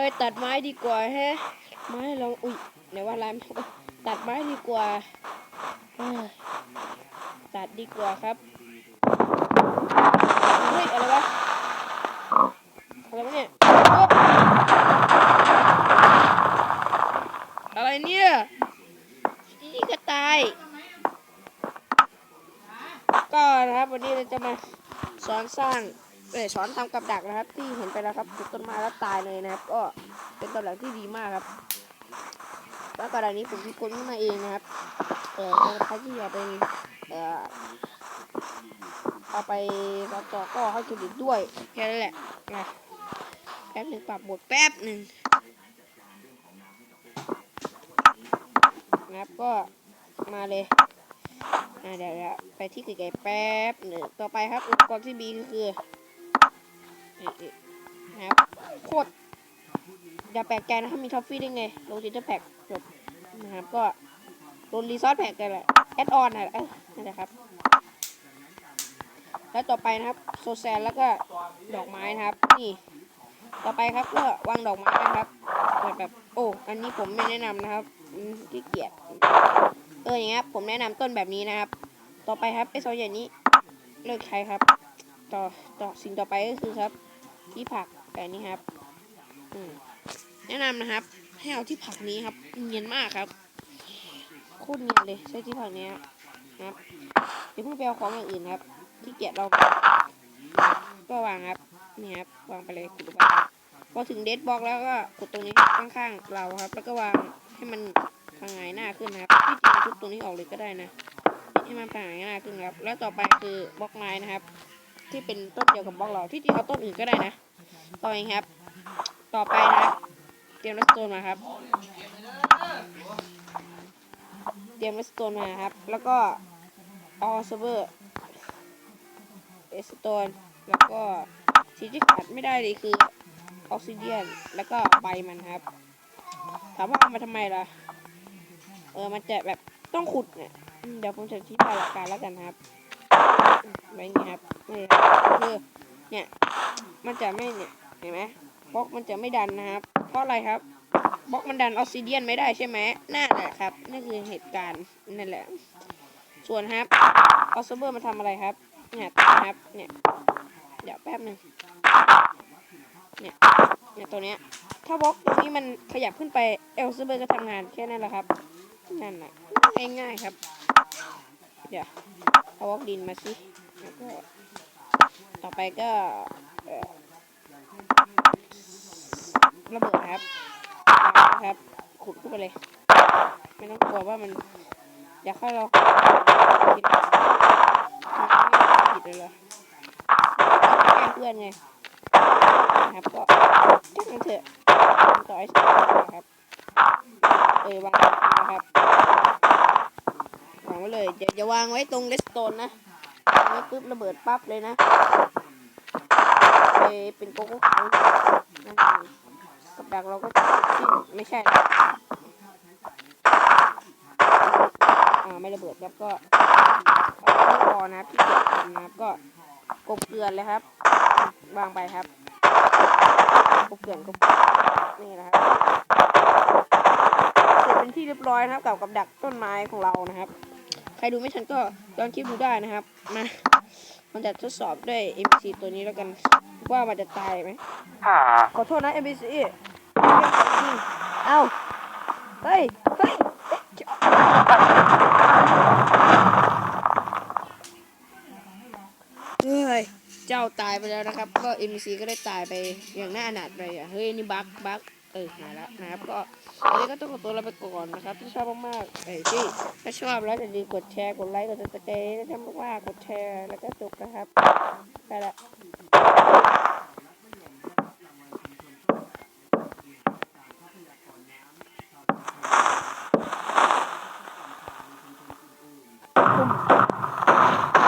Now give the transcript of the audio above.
ไปตัดไม้ดีกว่าแฮะ ไม้เราอุ้ยไหนว่าอะไรไม่ตัดไม้ดีกว่า ตัดดีกว่าครับ เฮ้ย อะไรวะ อะไรวะเนี่ย อะอะไรเนี่ยนี่ก็ตาย ก็นะครับวันนี้เราจะมาสอนสร้าง เออสอนทำกับดักนะครับ ที่เห็นไปแล้วครับปลูกต้นไม้แล้วตายเลยนะครับ ก็เป็นกับดักที่ดีมากครับแล้วกับดักนี้ผมคิดค้นขึ้นมาเองนะครับเออใครที่อยากเป็นเออเอาไปตัดต่อก็ให้เครดิตด้วยแค่นั้นแหละนะแป๊บหนึ่งปรับบทแป๊บหนึ่งนะครับก็มาเลยอ่าเดี๋ยวไปที่ไกลๆแป๊บหนึ่งต่อไปครับอุปกรณ์ที่มีก็คือ นี่นี่นะครับโคตรอย่าแปลกใจนะถ้ามีท็อฟฟี่ได้ไงโรจิเตอร์แพ็กจบนะครับก็โดนรีซอสแพ็กกันแหละแอดออนน่ะเออนั่นแหละครับแล้วต่อไปนะครับโซแซนแล้วก็ดอกไม้นะครับนี่ต่อไปครับก็วางดอกไม้นะครับแบบแบบโอ้อันนี้ผมไม่แนะนำนะครับขี้เกียจเอออย่างเงี้ยครับผมแนะนำต้นแบบนี้นะครับ ต่อไปครับไอ้ซอยอย่างนี้เลิกใช้ครับ ต่อต่อสิ่งต่อไปก็คือครับ ที่ผักแบบนี้ครับแนะนำนะครับ ให้เอาที่ผักนี้ครับเนียนมากครับโคตรเนียนเลยใช้ที่ผักนี้ครับเดี๋ยวเพิ่งไปเอาของอย่างอื่นครับ ที่เกียจเราก็วางครับนี่ครับวางไปเลยกดไปพอถึงเดดบล็อกแล้วก็กดตรงนี้ข้างๆเราครับ แล้วก็วางให้มันพังหงายหน้าขึ้นนะครับที่จริงทุบตรงนี้ออกเลยก็ได้นะให้มันพังหงายหน้าขึ้นครับ แล้วต่อไปคือบล็อกไม้นะครับ ที่เป็นต้นเดียวกับบล็อกเราที่จริงเอาต้นอื่นก็ได้นะต่อเองครับ ต่อไปนะเตรียมเลสโตนมาครับ เตรียมเลสโตนมาครับ แล้วก็ออเซเวอร์เอสโตนแล้วก็สิ่งที่ขาดไม่ได้เลยคือออกซิเดียนแล้วก็ใบมันครับ ถามว่าเอามาทำไมล่ะ เออมันจะแบบต้องขุดเนี่ยเดี๋ยวผมจะอธิบายหลักการแล้วกันครับ ไว้นี้ครับนี่คือเนี่ย มันจะไม่เนี่ยเห็นไหมบล็อกมันจะไม่ดันนะครับ เพราะอะไรครับบล็อกมันดันออกซิเดียนไม่ได้ใช่ไหมนั่นแหละครับนั่นคือเหตุการณ์นั่นแหละ ส่วนครับออสเบอร์มาทำอะไรครับ เนี่ยครับ เนี่ย เดี๋ยวแป๊บหนึ่งเนี่ยเนี่ยตัวเนี้ย ถ้าบล็อกตรงนี้มันขยับขึ้นไปเอลซเบอร์ก็ทำงานแค่นั้นแหละครับ นั่นแหละง่ายๆครับ เดี๋ยวเอาบล็อกดินมาสิแล้วก็ต่อไปก็ระเบิดครับครับ ขุดขึ้นไปเลย ไม่ต้องกลัวว่ามันอยากให้เราผิดผิดเลยเหรอแกล้งเพื่อนไงนะครับก็แจ้งมันเถอะต่อไอ้นะครับ เออวางนะครับ เลยอย่าอย่าวางไว้ตรงเลสโตนนะวางไว้ปุ๊บระเบิดปั๊บเลยนะเป็นโกโก้คันนั่นเองกับดักเราก็สิ้นไม่ใช่อ่าไม่ระเบิดครับก็ไม่พอนะครับที่เก็บนะครับก็กบเกลือนเลยครับ วางไปครับกบเกลือนกบนี่นะครับเสร็จเป็นที่เรียบร้อยนะครับกับกับดักต้นไม้ของเรานะครับ ใครดูไม่ทันก็ย้อนคลิปดูได้นะครับ มามันจะทดสอบด้วย MBC ตัวนี้แล้วกัน ว่ามันจะตายไหมขอโทษนะ MBC เอ้าเฮ้ยเฮ้ยเฮ้ย เจ้าตายไปแล้วนะครับ ก็ MBC ก็ได้ตายไปอย่างน่าอนาถไปอะ เฮ้ย นี่บั๊กบั๊ก เออหายแล้วนะครับก็วันนี้ก็ต้องขอตัวลาไปก่อนนะครับที่ชอบมากๆไอ้ที่ถ้าชอบแล้วอย่าลืมกดแชร์กดไลค์กดติดตามถ้าชอบมากๆกดแชร์แล้วก็จบนะครับไปละ